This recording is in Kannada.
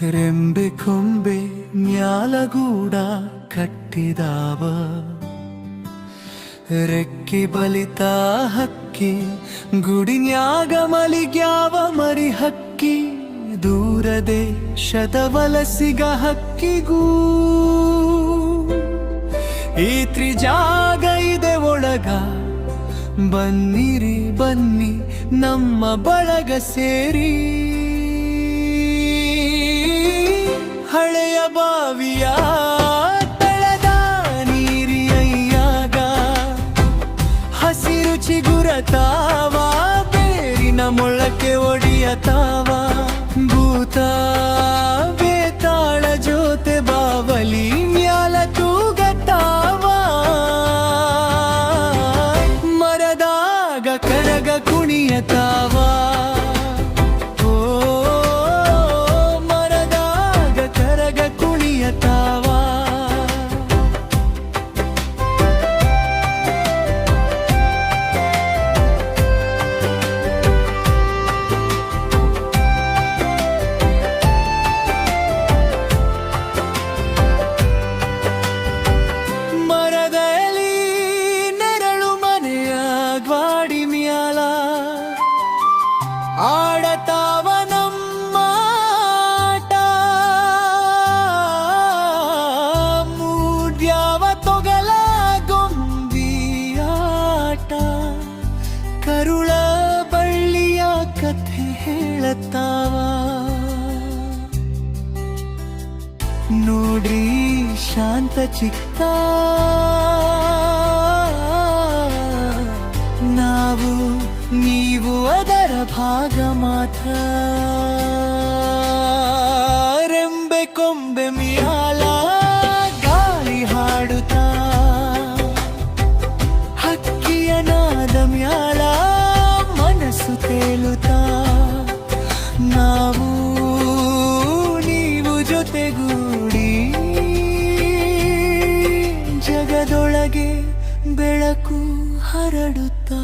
ರೆಂಬೆ ಕೊಂಬೆ ಮ್ಯಾಲಗೂಡ ಕಟ್ಟಿದಾವ. ರೆಕ್ಕಿ ಬಲಿತ ಹಕ್ಕಿ ಗುಡಿನ್ಯಾಗ ಮಲಿಗ್ಯಾವ ಮರಿ ಹಕ್ಕಿ. ದೂರ ದೇಶದ ವಲಸಿಗ ಹಕ್ಕಿಗೂ. ಈ ತ್ರಿಜಾಗ ಇದೆ ಒಳಗ. ಬನ್ನಿರಿ ಬನ್ನಿ ನಮ್ಮ ಬಳಗ ಸೇರಿ. ಹಳೆಯ ಬಾವಿಯ ಆಡತಾವ ನಮ್ಮ ಆಟ. ಮೂಡ್ಯಾವ ತೊಗಲ ಗೊಂಬಿಯಾಟ ಕರುಳ ಬಳ್ಳಿಯ ಕಥೆ ಹೇಳತಾವ. ನೋಡ್ರಿ ಶಾಂತ ಚಿತ್ತ ನೀವು ಅದರ ಭಾಗ ಮಾತ್ರ. ರೆಂಬೆ ಕೊಂಬೆ ಮಿಯಾಲ ಗಾಳಿ ಹಾಡುತ್ತಾ. ಹಕ್ಕಿಯ ನಾದ ಮ್ಯಾಲ ಮನಸ್ಸು ತೇಲುತ್ತಾ. ನಾವು ನೀವು ಜೊತೆಗೂಡಿ. ಜಗದೊಳಗೆ ಬೆಳಕು ಹರಡುತ್ತಾ.